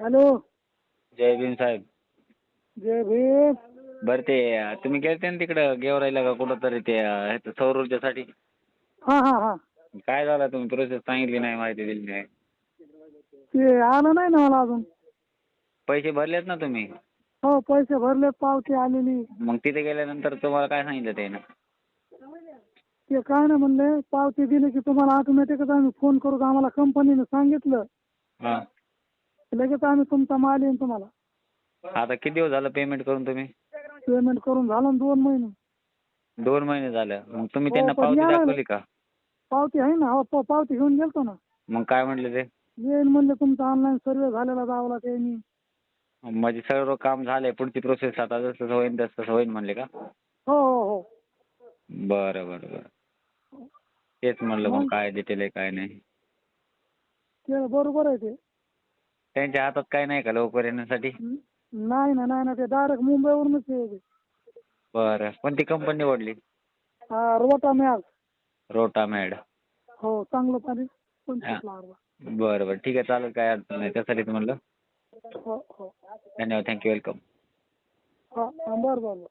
Hello. Jai Bhim साहेब. जय भीम. बरं ते अं, तुम्ही गेलते ना तिकडं गेवराईला का कुठं तरी ते अं, ह्याचं सौर ऊर्जेसाठी हा हा हा. काय झालं तुम्ही प्रोसेस सांगितली नाही माहिती दिली नाही. ते आलं नाही ना मला अजून. पैसे भरलेत ना तुम्ही? हो पैसे भरले पावती आलेली. मग तिथे गेल्यानंतर तुम्हाला काय सांगितलं त्यानं ते काय ना म्हणले पावती दिली की तुम्हाला ऑटोमॅटिकच आम्ही फोन करू आम्हाला कंपनीने सांगितलं. हां. लगेच आम्ही तुमचा माल येईन तुम्हाला. आता किती दिवस झालं पेमेंट करून तुम्ही? पेमेंट करून झालं ना दोन महिने. दोन महिने झालं. मग तुम्ही हो, त्यांना पण पावती या ना. दाखवली का? पावती आहे ना. हो प- पावती घेऊन गेलतो ना. मग काय म्हटले ते? येईन म्हणले तुमचा ऑनलाईन सर्वे झालेला दावला त्यांनी. म्हणजे सर्व काम झालंय. पुढची प्रोसेस आता जसं जसं होईन तसं होईन म्हणले का? हो हो हो. बरं बरं बरं. तेच म्हणलं मग मग? काय डिटेल आहे काय नाही. ते बरोबर आहे ते. त्यांच्या हातात काय नाही का लवकर येण्यासाठी? न- नाही ना नाही ना ते डायरेक्ट मुंबईवरूनच ते. बरं. कोणती कंपनी निवडली? हा, रोटा मॅग रोटा मॅड. हो चांगलं पाणी बरं बरं. ठीक आहे चालेल. काय अडचण नाही. त्यासाठीच म्हणलं. हो हो. धन्यवाद. थँक्यू वेलकम हा हा, बरं बरं बरं.